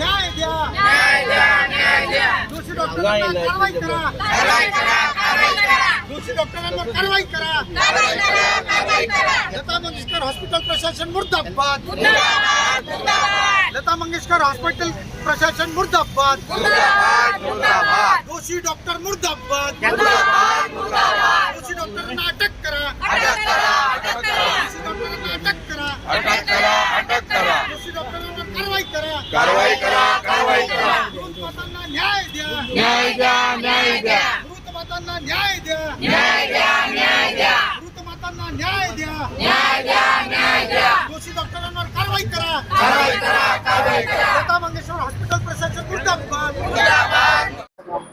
न्याय द्या. दोषी डॉक्टरांवर कारवाई करा. दोषी डॉक्टरांवर कारवाई करा. लता मंगेशकर हॉस्पिटल प्रशासन मुर्दाबाद. लता मंगेशकर हॉस्पिटल प्रशासन मुर्दाबाद. दोषी डॉक्टर मुर्दाबाद. दोषी डॉक्टरांना अटक करा दोषी डॉक्टरांना अटक करा दोषी डॉक्टरांवर कारवाई करा कारवाई करा कारवाई करा मृत मातांना न्याय द्या न्याय द्या न्याय द्या मृत मातांना न्याय द्या. न्याय द्या न्याय द्या. मृत मातांना न्याय द्या. न्याय द्या न्याय द्या. दोषी डॉक्टरांवर कारवाई करा. कारवाई करा कारवाई करा. लता मंगेशकर हॉस्पिटल प्रशासन मुर्दाबाद.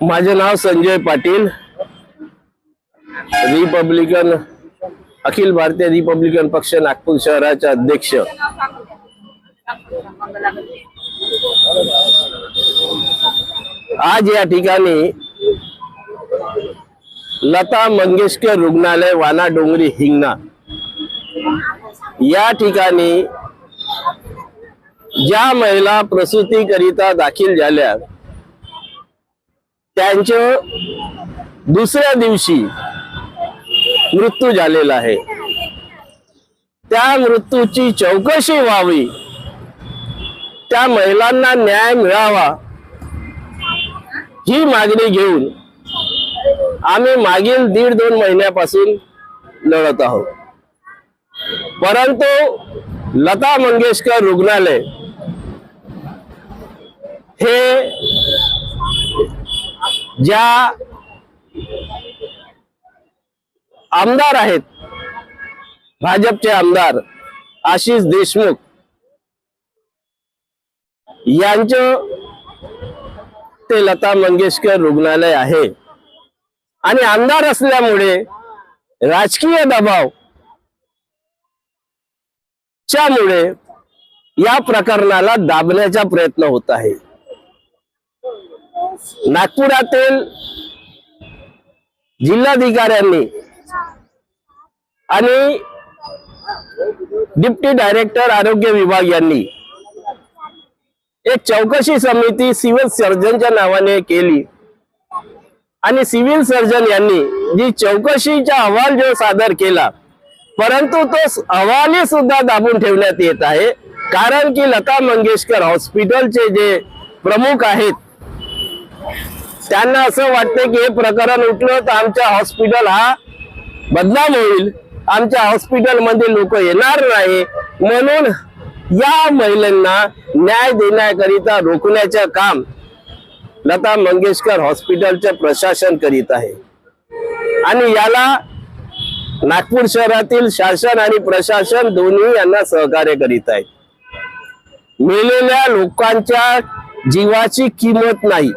माझे नाव संजय पाटील. रिपब्लिकन अखिल भारतीय रिपब्लिकन पक्ष नागपूर शहराचे अध्यक्ष. आज या ठिकाणी लता मंगेशकर रुग्णालय वाना डोंगरी हिंगणा. या ठिकाणी ज्या महिला प्रसूतीकरिता दाखल झाल्या त्यांचं दुसऱ्या दिवशी मृत्यू झालेला आहे. त्या मृत्यूची चौकशी व्हावी. त्या महिलांना न्याय मिळावा ही मागणी घेऊन आम्ही मागील दीड दोन महिन्यापासून लढत आहोत. परंतु लता मंगेशकर रुग्णालय हे ज्या आमदार आहेत भाजपचे आमदार आशिष देशमुख यांचं ते लता मंगेशकर रुग्णालय आहे. आणि आमदार असल्यामुळे राजकीय दबाव च्यामुळे या प्रकरणाला दाबण्याचा प्रयत्न होत आहे. नागपुरातील जिल्हाधिकाऱ्यांनी आणि डिप्टी डायरेक्टर आरोग्य विभाग यांनी एक चौकशी समिती सिव्हिल सर्जनच्या नावाने केली. आणि सिव्हिल सर्जन यांनी जी चौकशीचा अहवाल जो सादर केला परंतु तो अहवालही सुद्धा दाबून ठेवण्यात येत आहे. कारण की लता मंगेशकर हॉस्पिटलचे जे प्रमुख आहेत त्यांना असं वाटतं की हे प्रकरण उठलं तर आमच्या हॉस्पिटल हा बदनाम होईल. आमच्या हॉस्पिटलमध्ये लोक येणार नाही. म्हणून या महिलांना न्याय देण्याकरिता रोखण्याचं काम लता मंगेशकर हॉस्पिटलचे प्रशासन करीत आहे. आणि याला नागपूर शहरातील शासन आणि प्रशासन दोन्ही यांना सहकार्य करीत आहेत मेलेल्या लोकांच्या जीवाची किंमत नाही.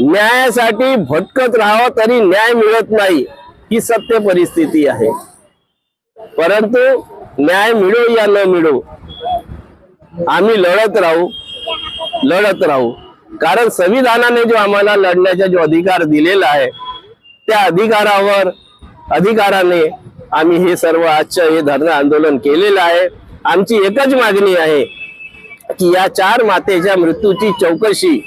न्यायासाठी भटकत राहावं तरी न्याय मिळत नाही ही सत्य परिस्थिती आहे. परंतु न्याय मिळो या न मिळो आम्ही लढत राहू. लढत राहू. कारण संविधानाने जो आम्हाला लढण्याचा जो अधिकार दिलेला आहे त्या अधिकारावर अधिकाराने आम्ही हे सर्व आजचं हे धरणं आंदोलन केलेलं आहे. आमची एकच मागणी आहे की या चार मातेच्या मृत्यूची चौकशी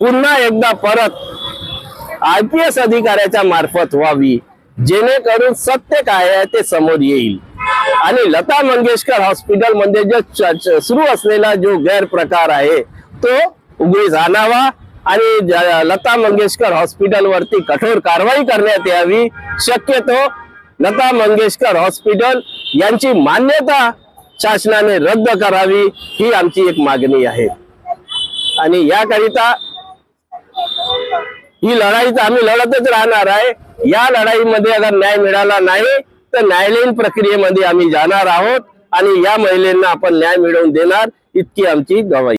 पुन्हा एकदा परत आय पी एस अधिकाऱ्याच्या मार्फत व्हावी. जेणेकरून सत्य काय आहे ते समोर येईल. आणि लता मंगेशकर हॉस्पिटलमध्ये जो सुरू असलेला जो गैरप्रकार आहे तो उघडीस आणावा आणि लता मंगेशकर हॉस्पिटल वरती कठोर कारवाई करण्यात यावी. शक्यतो लता मंगेशकर हॉस्पिटल यांची मान्यता शासनाने रद्द करावी ही आमची एक मागणी आहे. आणि याकरिता ही लढाई तर आम्ही लढतच राहणार आहे. या लढाईमध्ये अगर न्याय मिळाला नाही तर न्यायालयीन प्रक्रियेमध्ये आम्ही जाणार आहोत आणि या महिलांना आपण न्याय मिळवून देणार इतकी आमची गवाई